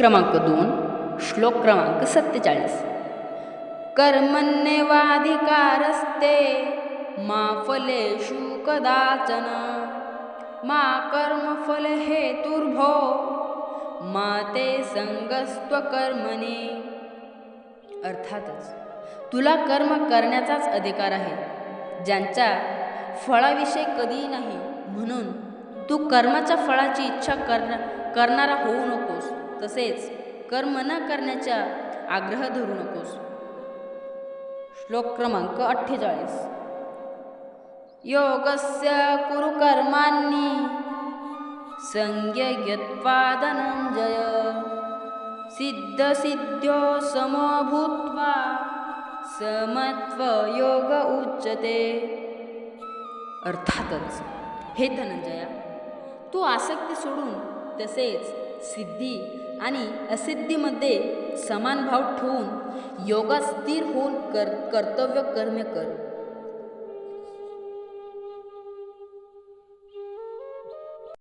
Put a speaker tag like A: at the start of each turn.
A: क्रमांक दोन श्लोक क्रमांक सत्तेचाळीस. कर्मण्येवाधिकारस्ते मा फलेषु कदाचन मा कर्मफल हेतुर्भो मा ते संगस्त्वकर्मणे अर्थातच तुला कर्म करण्याचाच अधिकार आहे ज्यांच्या फळाविषयी कधीही नाही म्हणून तू कर्माच्या फळाची इच्छा करना करणारा होऊ नकोस. तसेच कर्म न करण्याचा आग्रह धरू नकोस. श्लोक क्रमांक अठ्ठेचाळीस. योगस्य कुरु कर्माणि संज्ञयत्वा धनंजय सिद्धसिद्ध्यो समो भूत्वा समत्वयोग उच्यते. अर्थातच हे धनंजया तू आसक्ती सोडून तसेच सिद्धी आणि असिद्धीमध्ये समान भाव ठेवून योगा स्थिर होऊन कर कर्तव्य कर्म कर.